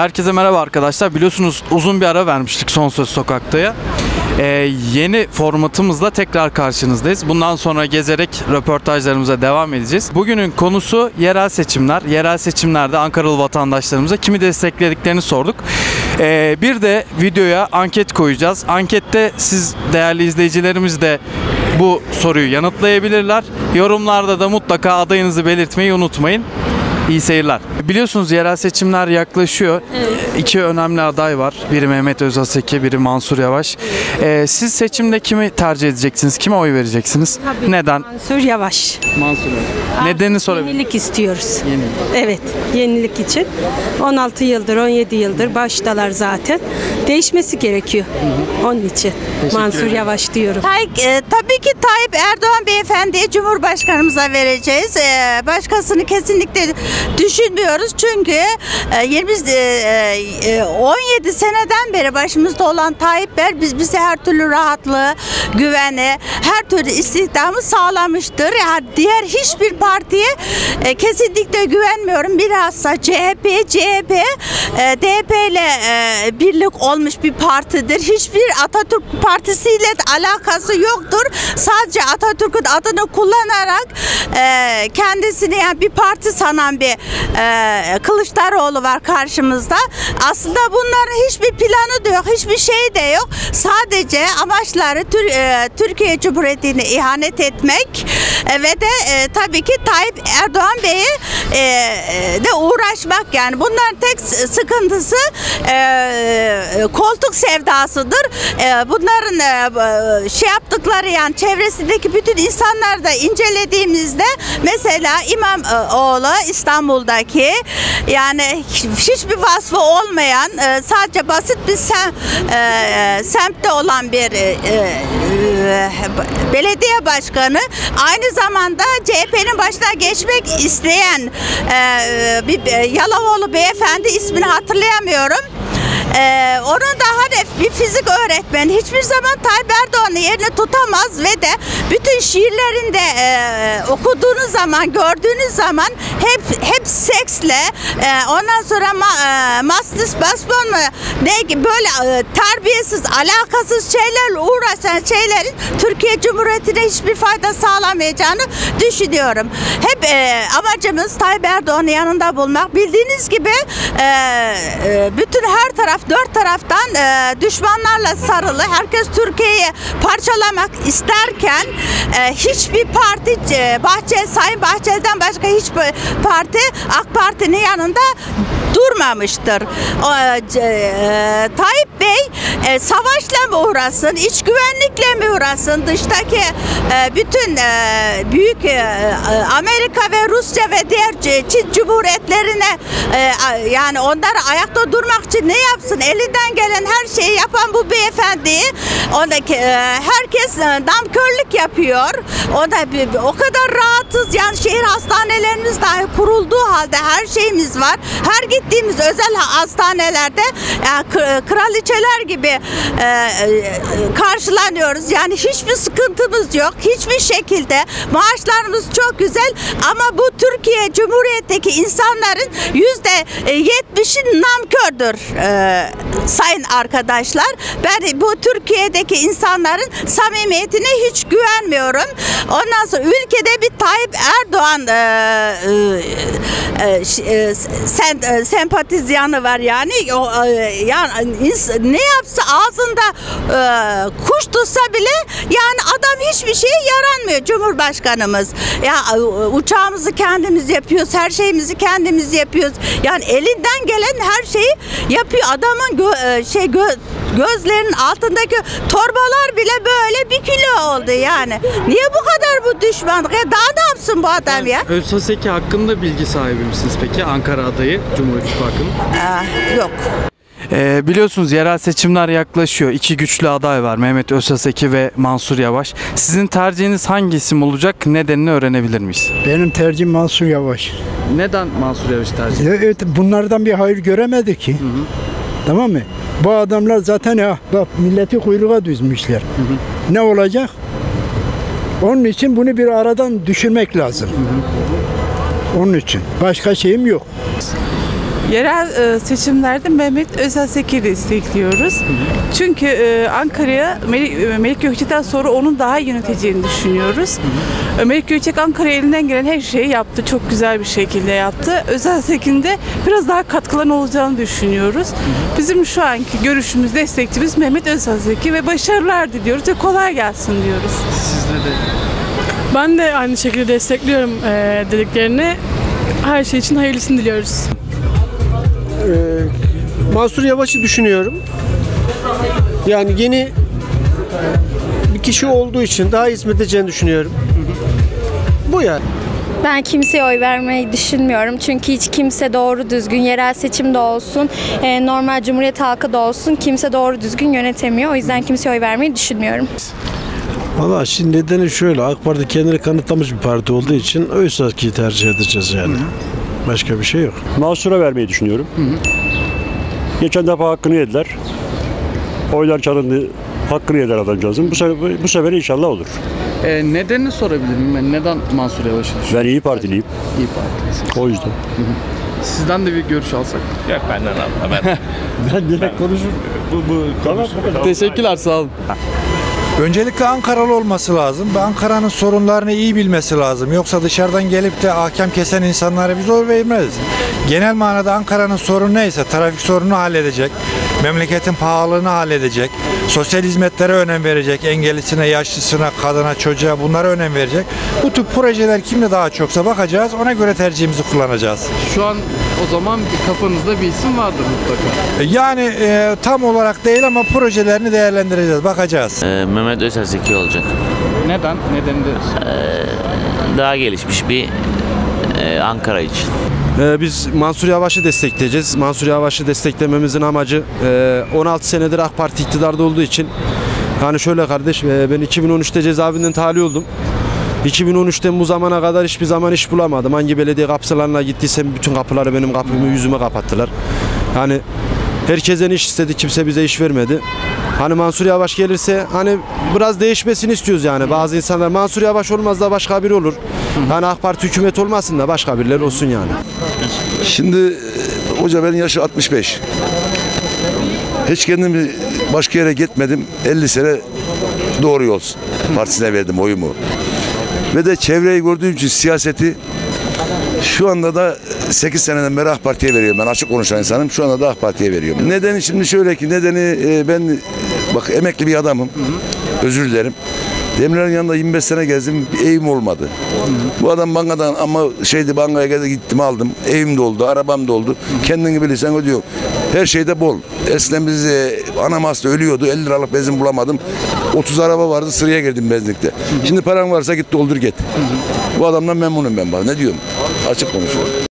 Herkese merhaba arkadaşlar. Biliyorsunuz uzun bir ara vermiştik Son Söz Sokak'ta'ya. Ee, yeni formatımızla tekrar karşınızdayız. Bundan sonra gezerek röportajlarımıza devam edeceğiz. Bugünün konusu yerel seçimler. Yerel seçimlerde Ankaralı vatandaşlarımıza kimi desteklediklerini sorduk. Ee, bir de videoya anket koyacağız. Ankette siz değerli izleyicilerimiz de bu soruyu yanıtlayabilirler. Yorumlarda da mutlaka adayınızı belirtmeyi unutmayın. İyi seyirler. Biliyorsunuz yerel seçimler yaklaşıyor. İki önemli aday var. Biri Mehmet Özaseki, biri Mansur Yavaş. Ee, siz seçimde kimi tercih edeceksiniz? Kime oy vereceksiniz? Neden? Mansur Yavaş. Mansur Yavaş. Nedenini sorabilir Yenilik istiyoruz. Yenilik. Evet, yenilik için. 16 yıldır, 17 yıldır baştalar zaten. Değişmesi gerekiyor. Onun için Mansur ederim. Yavaş diyorum. Tay- e, tabii ki Tayyip Erdoğan beyefendiye Cumhurbaşkanımıza vereceğiz. E, başkasını kesinlikle düşünmüyoruz. Çünkü e, 20 e, e, 17 seneden beri başımızda olan Tayyip Bey biz bize her türlü rahatlığı, güveni, her türlü istihdamı sağlamıştır. Yani diğer hiçbir partiye e, kesinlikle güvenmiyorum. Bilhassa CHP, CHP, e, DP ile e, birlik olmuş bir partidir. Hiçbir Atatürk partisiyle alakası yoktur. Sadece Atatürk'ün adını kullanarak kendisini yani bir parti sanan bir Kılıçdaroğlu var karşımızda. Aslında bunların hiçbir planı da yok, hiçbir şey de yok. Sadece amaçları Tür- e, Türkiye Cumhuriyeti'ne ihanet etmek e, ve de e, tabii ki Tayyip Erdoğan Bey'i e, e, de uğraşmak yani. Bunların tek sıkıntısı e, koltuk sevdasıdır. E, bunların e, şey yaptıkları yani çevresindeki bütün insanları da incelediğimizde mesela İmamoğlu İstanbul'daki yani hiç- hiçbir vasfı olmayan e, sadece basit bir sem, e, semtte olan bir e, e, belediye başkanı aynı zamanda CHP'nin başına geçmek isteyen e, bir e, Yalovalı beyefendi ismini hatırlayamıyorum. Ee, onun da hani bir fizik öğretmeni hiçbir zaman Tayyip Erdoğan'ın yerini tutamaz ve de bütün şiirlerinde e, okuduğunuz zaman gördüğünüz zaman hep hep seksle e, ondan sonra ma, e, mastis basbon mu ne gibi böyle e, terbiyesiz alakasız şeylerle uğraşan şeylerin Türkiye Cumhuriyeti'ne hiçbir fayda sağlamayacağını düşünüyorum. Hep e, amacımız Tayyip Erdoğan'ın yanında bulmak. Bildiğiniz gibi e, e, bütün her taraf dört taraftan e, düşmanlarla sarılı. Herkes Türkiye'yi parçalamak isterken e, hiçbir parti e, Bahçeli, Sayın Bahçeli'den başka hiçbir parti AK Parti'nin yanında durmamıştır. O, e, e, Tayyip Bey e, savaşla mı uğrasın, iç güvenlikle mi uğrasın, dıştaki bütün büyük Amerika ve Rusya ve diğer Çin cumhuriyetlerine yani onları ayakta durmak için ne yapsın? Elinden gelen her şeyi yapan bu ondaki e, herkes e, namkörlük yapıyor. O da o kadar rahatız yani şehir hastanelerimiz dahi kurulduğu halde her şeyimiz var. Her gittiğimiz özel hastanelerde yani kı- kraliçeler gibi e, e, karşılanıyoruz. Yani hiçbir sıkıntımız yok. Hiçbir şekilde maaşlarımız çok güzel ama bu Türkiye Cumhuriyet'teki insanların yüzde yetmişi namkördür e, sayın arkadaşlar. Ben bu Türkiye'deki insanların samimiyetine hiç güvenmiyorum. Ondan sonra ülkede bir Tayyip Erdoğan e, e, e, e, e, sempatizyanı var yani. O, e, yani ne yapsa ağzında e, kuş tutsa bile yani adam hiçbir şeye yaranmıyor Cumhurbaşkanımız. Ya e, uçağımızı kendimiz yapıyoruz, her şeyimizi kendimiz yapıyoruz. Yani elinden gelen her şeyi yapıyor. Adamın gö- e, şey gö- gözlerinin altındaki torbalar bile böyle bir kilo oldu yani. Niye bu kadar bu düşmanlık? Ya daha ne yapsın bu adam ya? Özsaseki hakkında bilgi sahibi misiniz peki? Ankara adayı Cumhur İttifakı'nın. Aa, yok. Ee, biliyorsunuz yerel seçimler yaklaşıyor. İki güçlü aday var. Mehmet Özsaseki ve Mansur Yavaş. Sizin tercihiniz hangi isim olacak? Nedenini öğrenebilir miyiz? Benim tercihim Mansur Yavaş. Neden Mansur Yavaş tercih? Evet, bunlardan bir hayır göremedi ki. Tamam mı? Bu adamlar zaten ya bak milleti kuyruğa düzmüşler. Ne olacak? Onun için bunu bir aradan düşürmek lazım. Onun için. Başka şeyim yok. Yerel e, seçimlerde Mehmet Özelsek'i destekliyoruz. Çünkü e, Ankara'ya Melik, e, Melik Gökçek'ten sonra onun daha iyi yöneteceğini düşünüyoruz. E, Melik Gökçek Ankara'ya elinden gelen her şeyi yaptı. Çok güzel bir şekilde yaptı. Özelsek'in de biraz daha katkılan olacağını düşünüyoruz. Bizim şu anki görüşümüz, destekçimiz Mehmet Özelsek'i ve başarılar diliyoruz ve kolay gelsin diyoruz. Sizde de Ben de aynı şekilde destekliyorum eee, dediklerini. Her şey için hayırlısını diliyoruz. Mansur Yavaş'ı düşünüyorum. Yani yeni bir kişi olduğu için daha hizmet edeceğini düşünüyorum. Bu yani. Ben kimseye oy vermeyi düşünmüyorum. Çünkü hiç kimse doğru düzgün yerel seçimde olsun, e, normal Cumhuriyet halkı da olsun kimse doğru düzgün yönetemiyor. O yüzden kimseye oy vermeyi düşünmüyorum. Valla şimdi nedeni şöyle AK Parti kendini kanıtlamış bir parti olduğu için Özsaki'yi tercih edeceğiz yani. Başka bir şey yok. Mansur'a vermeyi düşünüyorum. Geçen defa hakkını yediler. Oylar çalındı. Hakkını yediler adamcağızın. Bu sefer, bu sefer inşallah olur. Ee, nedenini sorabilir miyim? ben? Neden Mansur Yavaş'ı? Ben iyi Partiliyim. İyi Parti. O yüzden. Sizden de bir görüş alsak. Yok benden alma. Ben, Ben direkt konuşurum. bu, bu Tamam bu kadar. Teşekkürler sağ olun. Öncelikle Ankaralı olması lazım ve Ankara'nın sorunlarını iyi bilmesi lazım. Yoksa dışarıdan gelip de hakem kesen insanlara biz oy vermeyiz. Genel manada Ankara'nın sorunu neyse trafik sorununu halledecek, memleketin pahalılığını halledecek, sosyal hizmetlere önem verecek, engellisine, yaşlısına, kadına, çocuğa bunlara önem verecek. Bu tür projeler kimde daha çoksa bakacağız, ona göre tercihimizi kullanacağız. Şu an o zaman bir kafanızda bir isim vardır mutlaka. Yani e, tam olarak değil ama projelerini değerlendireceğiz, bakacağız. Mehmet Özelseki olacak. Neden? Nedeni de Daha gelişmiş bir e, Ankara için. Ee, biz Mansur Yavaş'ı destekleyeceğiz. Mansur Yavaş'ı desteklememizin amacı e, 16 senedir AK Parti iktidarda olduğu için hani şöyle kardeş e, ben 2013'te cezaevinden tahliye oldum. 2013'ten bu zamana kadar hiçbir zaman iş bulamadım. Hangi belediye kapılarına gittiysem bütün kapıları benim kapımı yüzüme kapattılar. Yani herkesten iş istedi kimse bize iş vermedi. Hani Mansur Yavaş gelirse hani biraz değişmesini istiyoruz yani. Bazı insanlar Mansur Yavaş olmaz da başka biri olur. Hani AK Parti hükümet olmasın da başka birileri olsun yani. Şimdi e, hoca benim yaşı 65. Hiç kendimi başka yere gitmedim. 50 sene doğru yol partisine verdim oyumu. Ve de çevreyi gördüğüm için siyaseti şu anda da 8 seneden beri AK Parti'ye veriyorum. Ben açık konuşan insanım. Şu anda da AK Parti'ye veriyorum. Nedeni şimdi şöyle ki nedeni e, ben bak emekli bir adamım. Özür dilerim. Demirel'in yanında 25 sene gezdim. Evim olmadı. Bu adam bankadan ama şeydi bankaya geldi gittim aldım. Evim de oldu, arabam da oldu. Kendini bilirsen ödüyor. Her şeyde bol. Eskiden biz e, anam hasta ölüyordu. 50 liralık benzin bulamadım. 30 araba vardı sıraya girdim benzinlikte. Şimdi paran varsa git doldur git. Bu adamdan memnunum ben bak. Ne diyorum? Açık konuşuyorum.